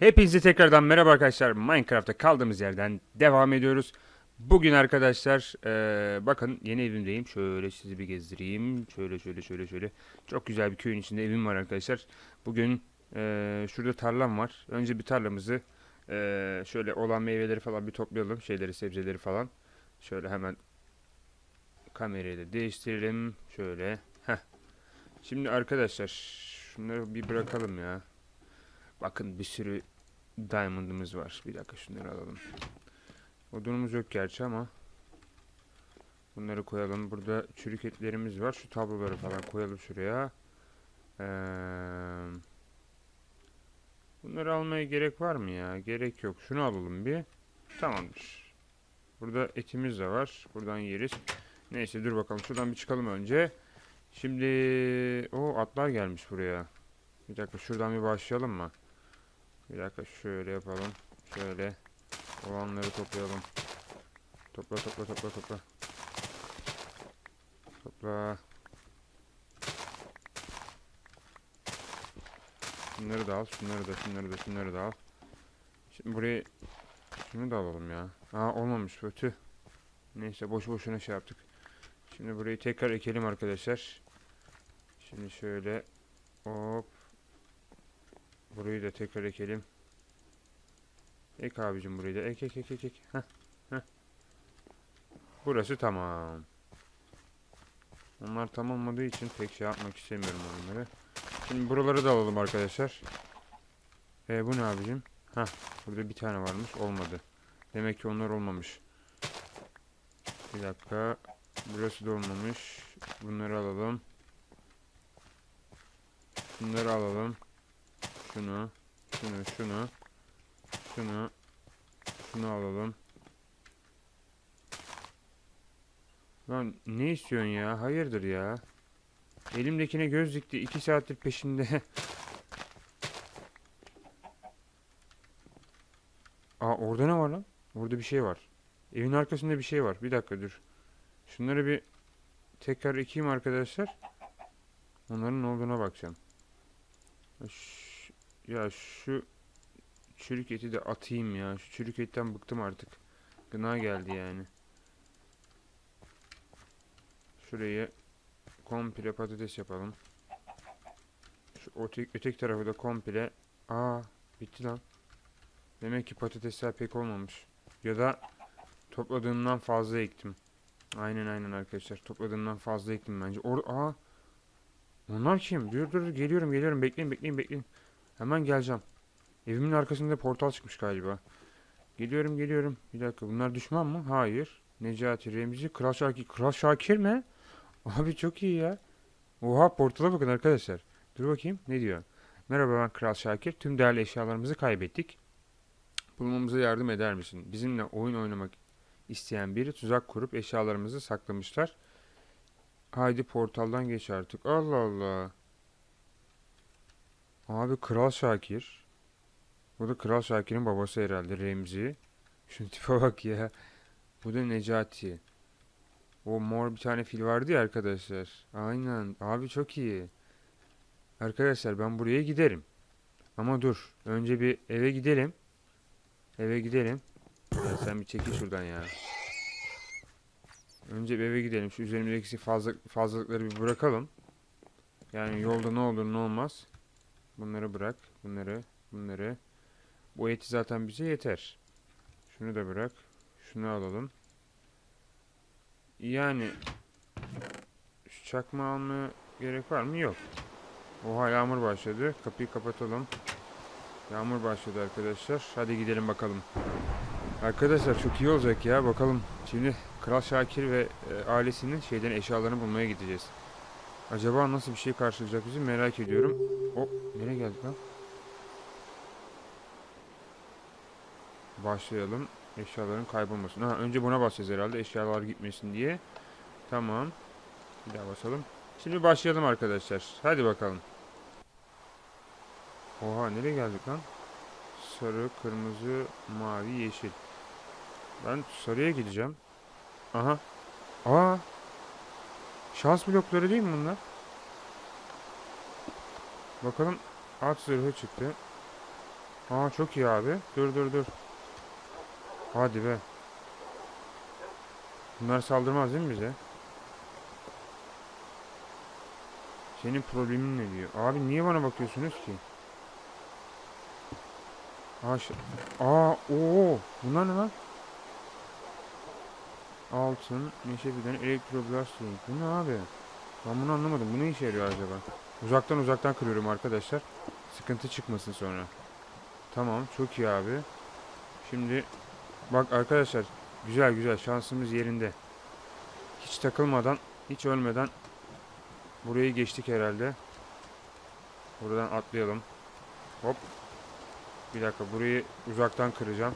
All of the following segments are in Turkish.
Hepinize tekrardan merhaba arkadaşlar. Minecraft'ta kaldığımız yerden devam ediyoruz. Bugün arkadaşlar eee, bakın yeni evimdeyim. Şöyle sizi bir gezdireyim. Şöyle şöyle şöyle şöyle. Çok güzel bir köyün içinde evim var arkadaşlar. Bugün eee, şurada tarlam var. Önce bir tarlamızı eee, şöyle olan meyveleri falan bir toplayalım. Şeyleri sebzeleri falan. Şöyle hemen kamerayı da değiştirelim. Şöyle. Heh. Şimdi arkadaşlar şunları bir bırakalım ya. Bakın bir sürü diamond'ımız var. Bir dakika şunları alalım. Odunumuz yok gerçi ama bunları koyalım. Burada çürük etlerimiz var. Şu tabloları falan koyalım şuraya. Bunları almaya gerek var mı ya? Gerek yok. Şunu alalım bir. Tamamdır. Burada etimiz de var. Buradan yeriz. Neyse dur bakalım. Şuradan bir çıkalım önce. Şimdi o atlar gelmiş buraya. Bir dakika şuradan bir başlayalım mı? Bir dakika şöyle yapalım. Şöyle olanları toplayalım. Topla topla topla topla. Topla. Şunları da al, şunları da, şunları da, şunları da al. Şimdi buraya şunu da alalım ya. Aa olmamış bu tüh. Neyse boş boşuna şey yaptık. Şimdi burayı tekrar ekelim arkadaşlar. Şimdi şöyle hop Burayı da tekrar ekelim. Ek abicim burayı da ek ek ek ek ek. Heh, heh. Burası tamam. Onlar tam olmadığı için pek şey yapmak istemiyorum onları. Şimdi buraları da alalım arkadaşlar. E bu ne abicim? Hah burada bir tane varmış olmadı. Demek ki onlar olmamış. Bir dakika. Burası da olmamış. Bunları alalım. Bunları alalım. Şunu, şunu, şunu, şunu, şunu alalım. Lan ne istiyorsun ya? Hayırdır ya? Elimdekine göz dikti. iki saattir peşinde. Aa orada ne var lan? Orada bir şey var. Evin arkasında bir şey var. Bir dakika dur. Şunları bir tekrar ekeyim arkadaşlar. Onların ne olduğuna bakacağım. Ş- ya şu çürük eti de atayım ya. Şu çürük etten bıktım artık. Gına geldi yani. Şurayı komple patates yapalım. Şu öteki, öteki tarafı da komple. Aa bitti lan. Demek ki patatesler pek olmamış. Ya da topladığımdan fazla ektim. Aynen aynen arkadaşlar. Topladığımdan fazla ektim bence. Or Aa. Onlar kim? Dur dur. geliyorum geliyorum. Bekleyin bekleyin bekleyin. Hemen geleceğim. Evimin arkasında portal çıkmış galiba. Geliyorum geliyorum. Bir dakika bunlar düşman mı? Hayır. Necati, Remzi, Kral Şakir. Kral Şakir mi? Abi çok iyi ya. Oha portala bakın arkadaşlar. Dur bakayım ne diyor. Merhaba ben Kral Şakir. Tüm değerli eşyalarımızı kaybettik. Bulmamıza yardım eder misin? Bizimle oyun oynamak isteyen biri tuzak kurup eşyalarımızı saklamışlar. Haydi portaldan geç artık. Allah Allah. Abi Kral Şakir. Bu da Kral Şakir'in babası herhalde Remzi. Şunun tipe bak ya. Bu da Necati. O mor bir tane fil vardı ya arkadaşlar. Aynen. Abi çok iyi. Arkadaşlar ben buraya giderim. Ama dur. Önce bir eve gidelim. Eve gidelim. Ya sen bir çekil şuradan ya. Önce bir eve gidelim. Şu üzerimdeki fazla, fazlalıkları bir bırakalım. Yani yolda ne olur ne olmaz. Bunları bırak. Bunları, bunları. Bu eti zaten bize yeter. Şunu da bırak. Şunu alalım. Yani şu çakma almaya gerek var mı? Yok. Oha yağmur başladı. Kapıyı kapatalım. Yağmur başladı arkadaşlar. Hadi gidelim bakalım. Arkadaşlar çok iyi olacak ya. Bakalım. Şimdi Kral Şakir ve e, ailesinin şeyden eşyalarını bulmaya gideceğiz. Acaba nasıl bir şey karşılayacak bizi merak ediyorum. O nereye geldik lan? Başlayalım. Eşyaların kaybolmasın. Ha, önce buna basacağız herhalde eşyalar gitmesin diye. Tamam. Bir daha basalım. Şimdi başlayalım arkadaşlar. Hadi bakalım. Oha nereye geldik lan? Sarı, kırmızı, mavi, yeşil. Ben sarıya gideceğim. Aha. Aa. Şans blokları değil mi bunlar? Bakalım at zırhı çıktı. Aa çok iyi abi. Dur dur dur. Hadi be. Bunlar saldırmaz değil mi bize? Senin problemin ne diyor? Abi niye bana bakıyorsunuz ki? Aa, Aa, oo, bunlar ne lan? Altın, neşe biden, elektroblast ring. Bu ne abi? Ben bunu anlamadım. Bu ne işe yarıyor acaba? Uzaktan uzaktan kırıyorum arkadaşlar. Sıkıntı çıkmasın sonra. Tamam, çok iyi abi. Şimdi bak arkadaşlar, güzel güzel şansımız yerinde. Hiç takılmadan, hiç ölmeden burayı geçtik herhalde. Buradan atlayalım. Hop. Bir dakika burayı uzaktan kıracağım.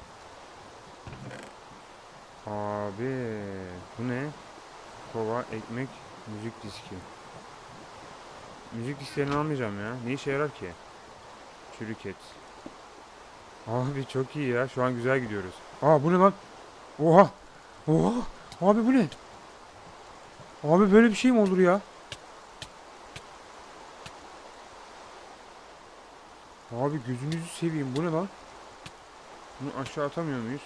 Abi bu ne? Kova, ekmek, müzik diski. Müzik disklerini almayacağım ya. Ne işe yarar ki? Çürük et. Abi çok iyi ya. Şu an güzel gidiyoruz. Aa bu ne lan? Oha! Oha! Abi bu ne? Abi böyle bir şey mi olur ya? Abi gözünüzü seveyim. Bu ne lan? Bunu aşağı atamıyor muyuz?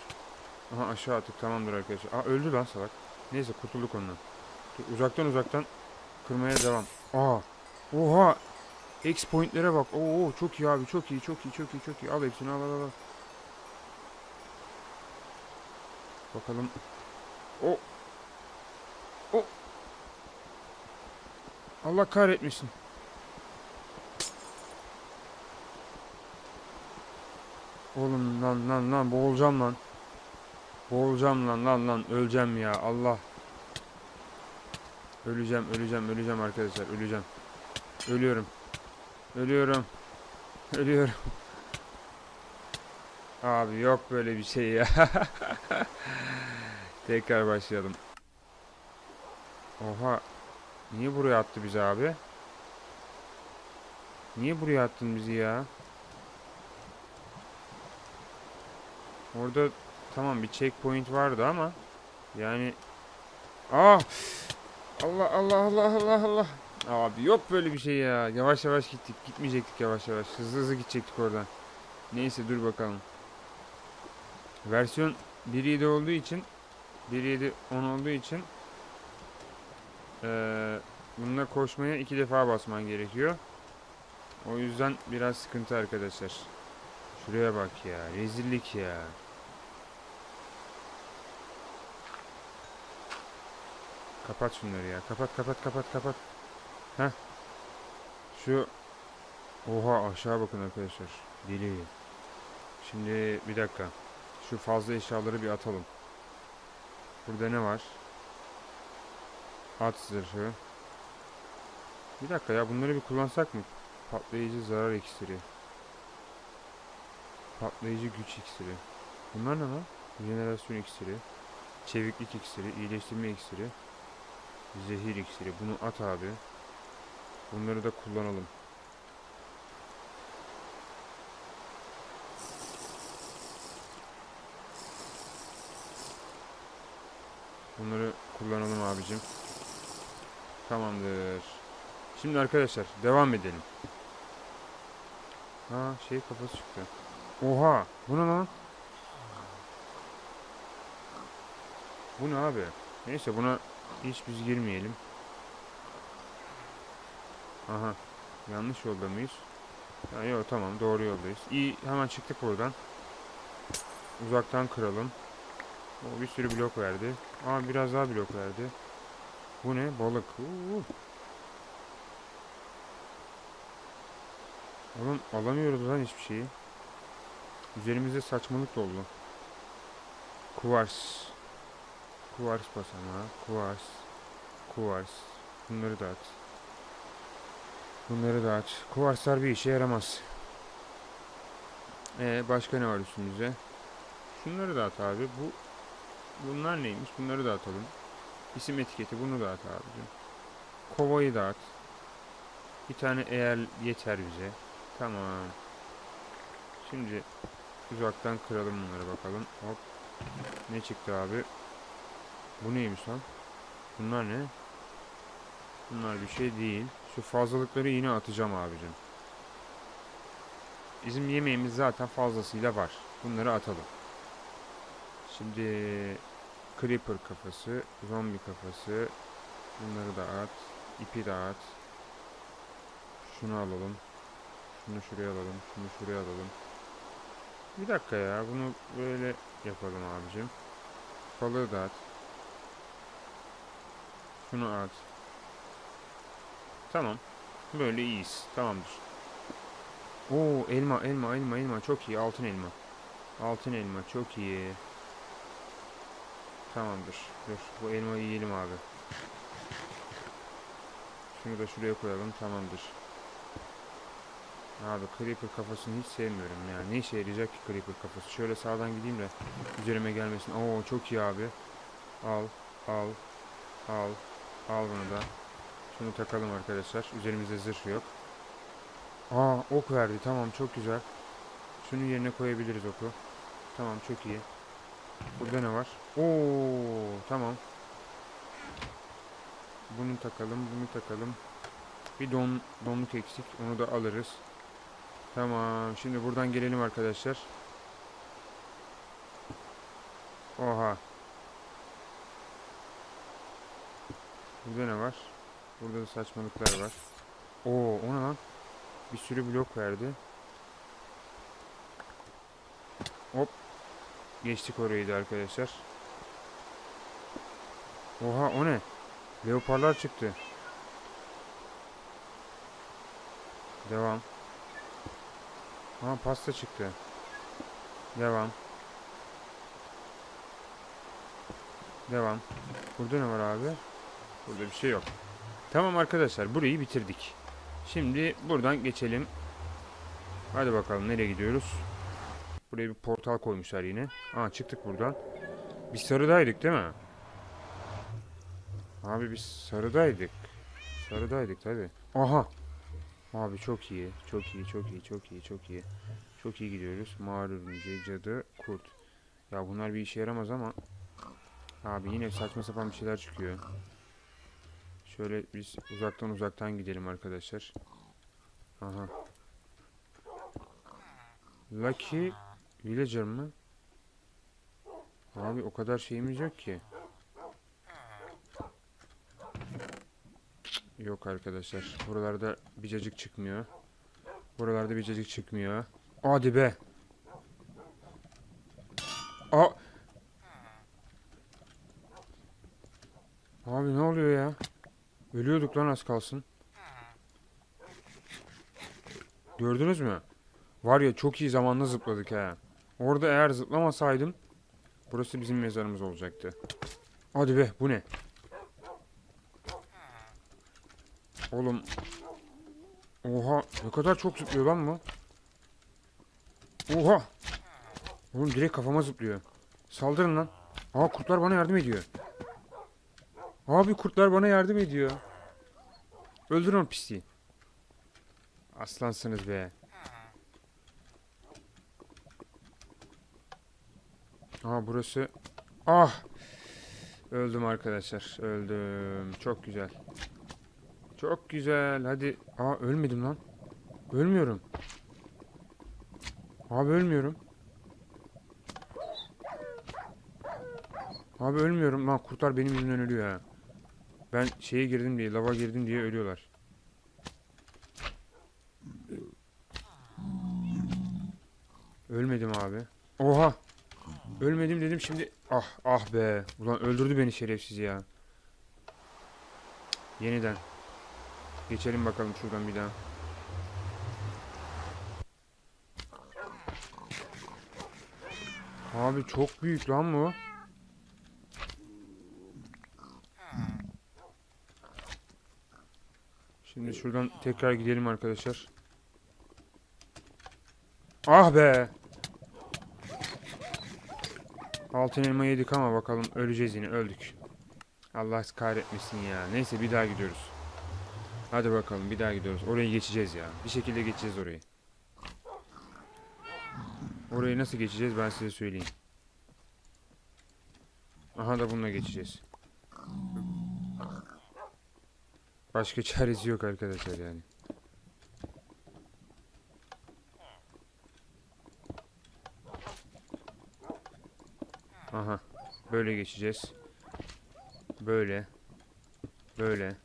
Aha aşağı attık. Tamamdır arkadaşlar. Aa öldü lan salak. Neyse kurtulduk ondan. Uzaktan uzaktan kırmaya devam. Aa. Oha. X pointlere bak. Oo çok iyi abi. Çok iyi. Çok iyi. Çok iyi. Çok iyi. Al hepsini al al. al. Bakalım. O. O. Allah kahretmesin. Oğlum lan lan lan boğulacağım lan. Boğulacağım lan lan lan öleceğim ya Allah. Öleceğim öleceğim öleceğim arkadaşlar öleceğim. Ölüyorum. Ölüyorum. Ölüyorum. Abi yok böyle bir şey ya. Tekrar başlayalım. Oha. Niye buraya attı bizi abi? Niye buraya attın bizi ya? Orada tamam bir checkpoint vardı ama yani Ah! Allah Allah Allah Allah Allah. Abi yok böyle bir şey ya. Yavaş yavaş gittik. Gitmeyecektik yavaş yavaş. Hızlı hızlı gidecektik oradan. Neyse dur bakalım. Versiyon 1.7 olduğu için 1.7 10 olduğu için eee bununla koşmaya iki defa basman gerekiyor. O yüzden biraz sıkıntı arkadaşlar. Şuraya bak ya. Rezillik ya. Kapat şunları ya. Kapat kapat kapat kapat. Heh. Şu Oha aşağı bakın arkadaşlar. Deli. Şimdi bir dakika. Şu fazla eşyaları bir atalım. Burada ne var? At zırhı. Bir dakika ya bunları bir kullansak mı? Patlayıcı zarar iksiri. Patlayıcı güç iksiri. Bunlar ne lan? Jenerasyon iksiri. Çeviklik iksiri. iyileştirme iksiri. Zehir iksiri. Bunu at abi. Bunları da kullanalım. Bunları kullanalım abicim. Tamamdır. Şimdi arkadaşlar devam edelim. Ha şey kafası çıktı. Oha bu ne lan? Bu ne abi? Neyse buna hiç biz girmeyelim. Aha. Yanlış yolda mıyız? Ha, yok tamam doğru yoldayız. İyi hemen çıktık buradan. Uzaktan kıralım. O bir sürü blok verdi. Aa biraz daha blok verdi. Bu ne? Balık. Uuu. Oğlum alamıyoruz lan hiçbir şeyi. Üzerimizde saçmalık doldu. Kuvars. Kuvars basamağı. Kuvars. Kuvars. Bunları da at. Bunları da at. Kuvarslar bir işe yaramaz. Ee, başka ne var üstümüzde? Şunları da at abi. Bu Bunlar neymiş? Bunları da atalım. İsim etiketi bunu da at abicim. Kovayı da at. Bir tane eğer yeter bize. Tamam. Şimdi uzaktan kıralım bunları bakalım. Hop. Ne çıktı abi? Bu neymiş lan? Bunlar ne? Bunlar bir şey değil. Şu fazlalıkları yine atacağım abicim. Bizim yemeğimiz zaten fazlasıyla var. Bunları atalım. Şimdi Creeper kafası, zombi kafası. Bunları da at. ipi de at. Şunu alalım. Şunu şuraya alalım. Şunu şuraya alalım. Bir dakika ya. Bunu böyle yapalım abicim. Balığı da at. Şunu at. Tamam. Böyle iyiyiz. Tamamdır. Oo elma elma elma elma çok iyi. Altın elma. Altın elma çok iyi. Tamamdır. Dur bu elmayı yiyelim abi. Şunu da şuraya koyalım. Tamamdır. Abi Creeper kafasını hiç sevmiyorum ya. Ne işe yarayacak ki Creeper kafası? Şöyle sağdan gideyim de üzerime gelmesin. Oo çok iyi abi. Al, al, al, al bunu da. Şunu takalım arkadaşlar. Üzerimizde zırh yok. Aa ok verdi. Tamam çok güzel. Şunun yerine koyabiliriz oku. Tamam çok iyi. Burada ne var? Oo tamam. Bunu takalım, bunu takalım. Bir don donluk eksik. Onu da alırız. Tamam. Şimdi buradan gelelim arkadaşlar. Oha. Burada ne var? Burada da saçmalıklar var. Oo, o ne lan? Bir sürü blok verdi. Hop. Geçtik orayı da arkadaşlar. Oha o ne? Leoparlar çıktı. Devam. Ha pasta çıktı. Devam. Devam. Burada ne var abi? Burada bir şey yok. Tamam arkadaşlar burayı bitirdik. Şimdi buradan geçelim. Hadi bakalım nereye gidiyoruz? Buraya bir portal koymuşlar yine. Aa çıktık buradan. Biz sarıdaydık değil mi? Abi biz sarıdaydık. Sarıdaydık tabi. Aha. Abi çok iyi. Çok iyi, çok iyi, çok iyi, çok iyi. Çok iyi gidiyoruz. Mağara örümceği, cadı, kurt. Ya bunlar bir işe yaramaz ama. Abi yine saçma sapan bir şeyler çıkıyor. Şöyle biz uzaktan uzaktan gidelim arkadaşlar. Aha. Lucky Villager mı? Abi o kadar şeyimiz yok ki. Yok arkadaşlar. Buralarda bir cacık çıkmıyor. Buralarda bir cacık çıkmıyor. Hadi be. Aa. Abi ne oluyor ya? Ölüyorduk lan az kalsın. Gördünüz mü? Var ya çok iyi zamanda zıpladık ha. Orada eğer zıplamasaydım burası bizim mezarımız olacaktı. Hadi be bu ne? Oğlum. Oha ne kadar çok zıplıyor lan bu. Oha. Oğlum direkt kafama zıplıyor. Saldırın lan. Aa kurtlar bana yardım ediyor. Abi kurtlar bana yardım ediyor. Öldürün o pisliği. Aslansınız be. Aa burası. Ah. Öldüm arkadaşlar. Öldüm. Çok güzel. Çok güzel. Hadi. Aa ölmedim lan. Ölmüyorum. Abi ölmüyorum. Abi ölmüyorum. Lan kurtlar benim yüzümden ölüyor ha. Ben şeye girdim diye, lava girdim diye ölüyorlar. Ölmedim abi. Oha. Ölmedim dedim şimdi. Ah ah be. Ulan öldürdü beni şerefsiz ya. Yeniden. Geçelim bakalım şuradan bir daha. Abi çok büyük lan bu. Şimdi şuradan tekrar gidelim arkadaşlar. Ah be. Altın elma yedik ama bakalım öleceğiz yine öldük. Allah kahretmesin ya. Neyse bir daha gidiyoruz. Hadi bakalım bir daha gidiyoruz. Orayı geçeceğiz ya. Bir şekilde geçeceğiz orayı. Orayı nasıl geçeceğiz ben size söyleyeyim. Aha da bununla geçeceğiz. Başka çaresi yok arkadaşlar yani. Aha. Böyle geçeceğiz. Böyle. Böyle.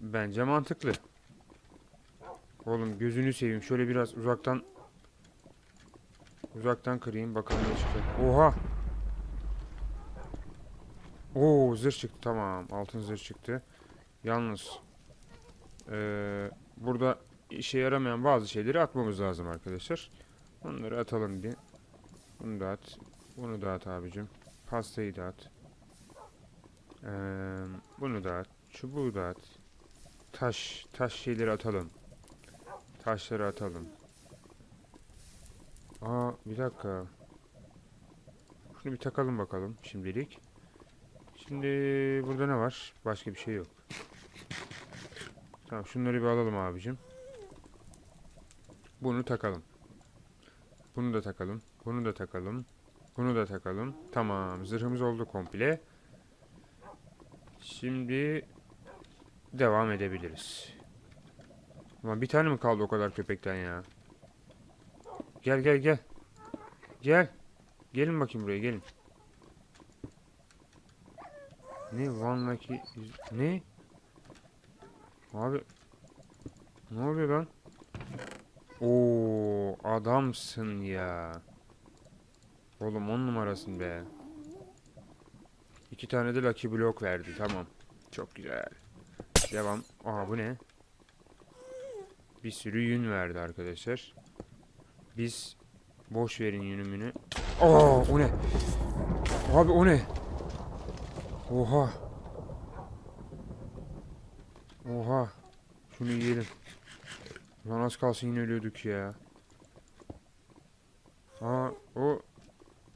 Bence mantıklı. Oğlum gözünü seveyim. Şöyle biraz uzaktan uzaktan kırayım bakalım ne çıkacak. Oha! Oo zırh çıktı tamam. Altın zırh çıktı. Yalnız eee, burada işe yaramayan bazı şeyleri atmamız lazım arkadaşlar. Onları atalım bir. Bunu da at. Bunu da at abicim. Pastayı da at. Eee, bunu da at. Çubuğu da at. Taş, taş şeyleri atalım. Taşları atalım. Aa bir dakika. Şunu bir takalım bakalım şimdilik. Şimdi burada ne var? Başka bir şey yok. Tamam şunları bir alalım abicim. Bunu takalım. Bunu da takalım. Bunu da takalım. Bunu da takalım. Tamam zırhımız oldu komple. Şimdi devam edebiliriz. Ulan bir tane mi kaldı o kadar köpekten ya? Gel gel gel. Gel. Gelin bakayım buraya gelin. Ne one lucky ne? Abi ne oluyor lan? Oo adamsın ya. Oğlum on numarasın be. İki tane de lucky block verdi tamam. Çok güzel. Devam. Aa bu ne? Bir sürü yün verdi arkadaşlar. Biz boş verin yünümünü. Aa o ne? Abi o ne? Oha. Oha. Şunu yiyelim. Lan az kalsın yine ölüyorduk ya. Aa o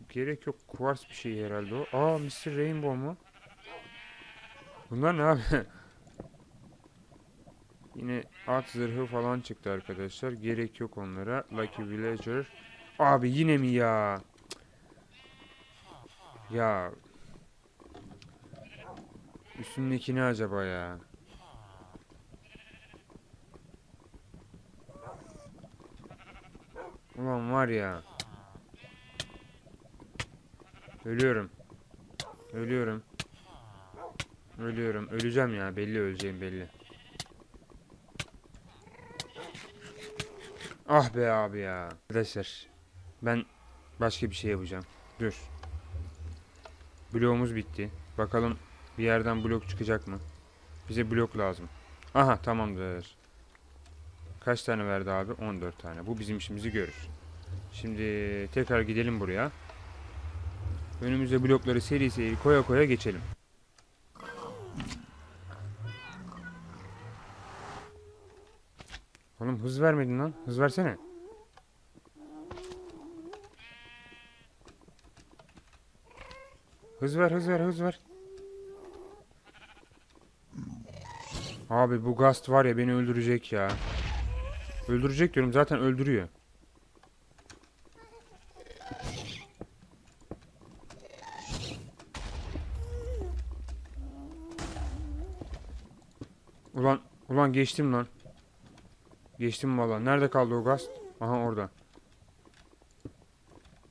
gerek yok. Kuvars bir şey herhalde o. Aa Mr. Rainbow mu? Bunlar ne abi? Yine at zırhı falan çıktı arkadaşlar. Gerek yok onlara. Lucky Villager. Abi yine mi ya? Ya. Üstündeki ne acaba ya? Ulan var ya. Ölüyorum. Ölüyorum. Ölüyorum. Öleceğim ya. Belli öleceğim belli. Ah be abi ya. Arkadaşlar ben başka bir şey yapacağım. Dur. Bloğumuz bitti. Bakalım bir yerden blok çıkacak mı? Bize blok lazım. Aha tamamdır. Kaç tane verdi abi? 14 tane. Bu bizim işimizi görür. Şimdi tekrar gidelim buraya. Önümüze blokları seri seri koya koya geçelim. Oğlum hız vermedin lan. Hız versene. Hız ver, hız ver, hız ver. Abi bu gast var ya beni öldürecek ya. Öldürecek diyorum zaten öldürüyor. Ulan, ulan geçtim lan. Geçtim valla. Nerede kaldı o gaz? Aha orada.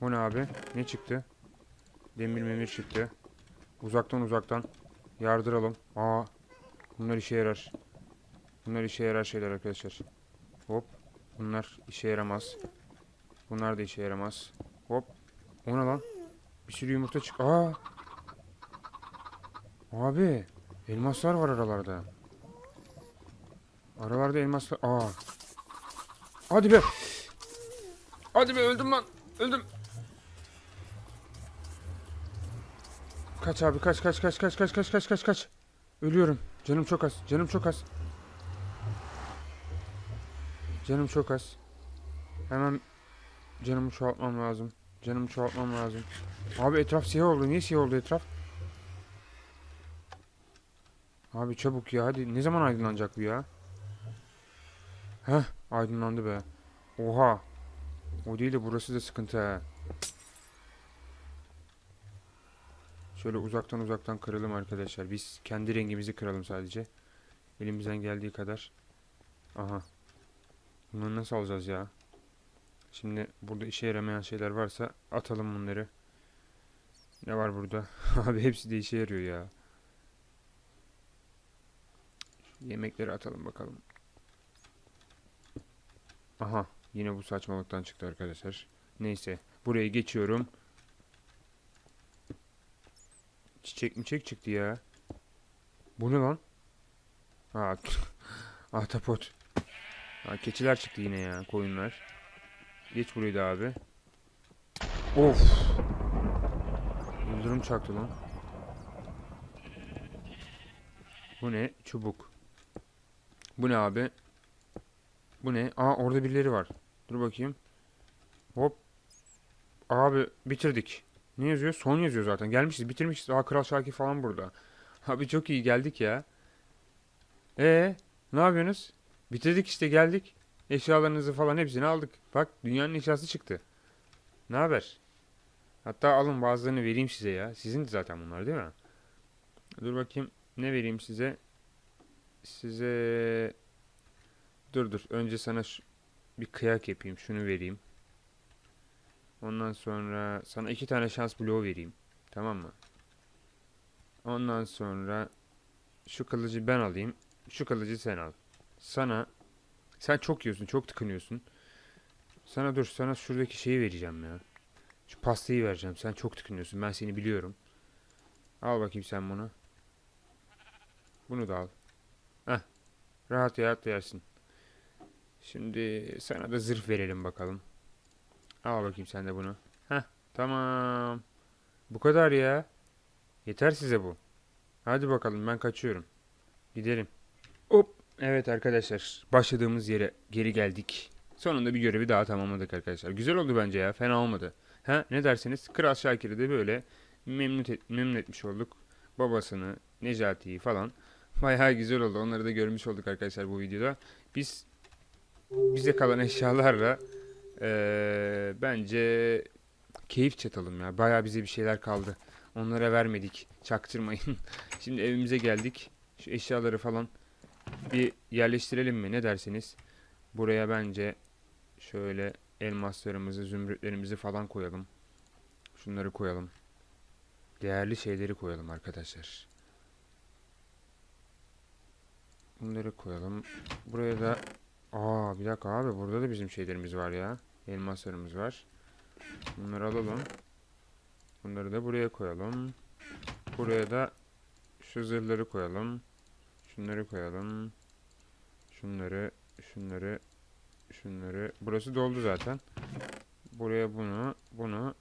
O ne abi? Ne çıktı? Demir memir çıktı. Uzaktan uzaktan. Yardıralım. Aa. Bunlar işe yarar. Bunlar işe yarar şeyler arkadaşlar. Hop. Bunlar işe yaramaz. Bunlar da işe yaramaz. Hop. O ne lan? Bir sürü yumurta çık. Aa. Abi. Elmaslar var aralarda. Aralarda elmaslar. Aa. Hadi be. Hadi be öldüm lan. Öldüm. Kaç abi kaç kaç kaç kaç kaç kaç kaç kaç kaç. Ölüyorum. Canım çok az. Canım çok az. Canım çok az. Hemen canımı çoğaltmam lazım. Canımı çoğaltmam lazım. Abi etraf siyah oldu. Niye siyah oldu etraf? Abi çabuk ya hadi. Ne zaman aydınlanacak bu ya? Heh aydınlandı be. Oha. O değil de burası da sıkıntı ha. Şöyle uzaktan uzaktan kıralım arkadaşlar. Biz kendi rengimizi kıralım sadece. Elimizden geldiği kadar. Aha. Bunları nasıl alacağız ya? Şimdi burada işe yaramayan şeyler varsa atalım bunları. Ne var burada? Abi hepsi de işe yarıyor ya. Yemekleri atalım bakalım. Aha yine bu saçmalıktan çıktı arkadaşlar. Neyse buraya geçiyorum. Çiçek mi çek çıktı ya? Bu ne lan? Ha, ahtapot. Ha, keçiler çıktı yine ya koyunlar. Geç burayı da abi. Of. Yıldırım çaktı lan. Bu ne? Çubuk. Bu ne abi? Bu ne? Aa orada birileri var. Dur bakayım. Hop. Abi bitirdik. Ne yazıyor? Son yazıyor zaten. Gelmişiz, bitirmişiz. Aa Kral Şakir falan burada. Abi çok iyi geldik ya. Ee, ne yapıyorsunuz? Bitirdik işte geldik. Eşyalarınızı falan hepsini aldık. Bak dünyanın eşyası çıktı. Ne haber? Hatta alın bazılarını vereyim size ya. Sizin zaten bunlar değil mi? Dur bakayım ne vereyim size? Size dur dur önce sana bir kıyak yapayım. Şunu vereyim. Ondan sonra sana iki tane şans bloğu vereyim. Tamam mı? Ondan sonra şu kılıcı ben alayım. Şu kılıcı sen al. Sana sen çok yiyorsun, çok tıkınıyorsun. Sana dur, sana şuradaki şeyi vereceğim ya. Şu pastayı vereceğim. Sen çok tıkınıyorsun. Ben seni biliyorum. Al bakayım sen bunu. Bunu da al. Heh. Rahat rahat yersin. Şimdi sana da zırh verelim bakalım. Al bakayım sen de bunu. Heh. Tamam. Bu kadar ya. Yeter size bu. Hadi bakalım ben kaçıyorum. Gidelim. Hop. Evet arkadaşlar. Başladığımız yere geri geldik. Sonunda bir görevi daha tamamladık arkadaşlar. Güzel oldu bence ya. Fena olmadı. Ha ne dersiniz? Kral Şakir'i de böyle memnun, et- memnun etmiş olduk. Babasını, Necati'yi falan. Bayağı güzel oldu. Onları da görmüş olduk arkadaşlar bu videoda. Biz bize kalan eşyalarla eee, bence keyif çatalım ya. Bayağı bize bir şeyler kaldı. Onlara vermedik. Çaktırmayın. Şimdi evimize geldik. Şu eşyaları falan bir yerleştirelim mi? Ne dersiniz? Buraya bence şöyle elmaslarımızı, zümrütlerimizi falan koyalım. Şunları koyalım. Değerli şeyleri koyalım arkadaşlar. Bunları koyalım. Buraya da Aa bir dakika abi burada da bizim şeylerimiz var ya. Elmaslarımız var. Bunları alalım. Bunları da buraya koyalım. Buraya da şu zırhları koyalım. Şunları koyalım. Şunları, şunları, şunları. Burası doldu zaten. Buraya bunu, bunu.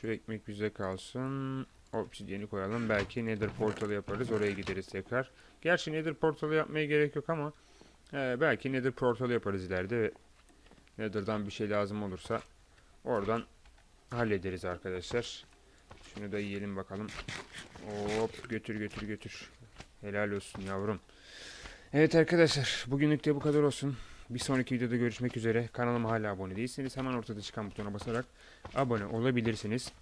Şu ekmek bize kalsın. Obsidyeni koyalım. Belki Nether portalı yaparız. Oraya gideriz tekrar. Gerçi Nether portalı yapmaya gerek yok ama e, belki Nether portalı yaparız ileride Nether'dan bir şey lazım olursa oradan hallederiz arkadaşlar. Şunu da yiyelim bakalım. Hop götür götür götür. Helal olsun yavrum. Evet arkadaşlar bugünlük de bu kadar olsun. Bir sonraki videoda görüşmek üzere. Kanalıma hala abone değilseniz hemen ortada çıkan butona basarak abone olabilirsiniz.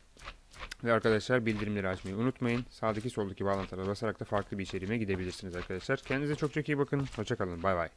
Ve arkadaşlar bildirimleri açmayı unutmayın. Sağdaki soldaki bağlantılara basarak da farklı bir içeriğime gidebilirsiniz arkadaşlar. Kendinize çok çok iyi bakın. Hoşçakalın. Bay bay.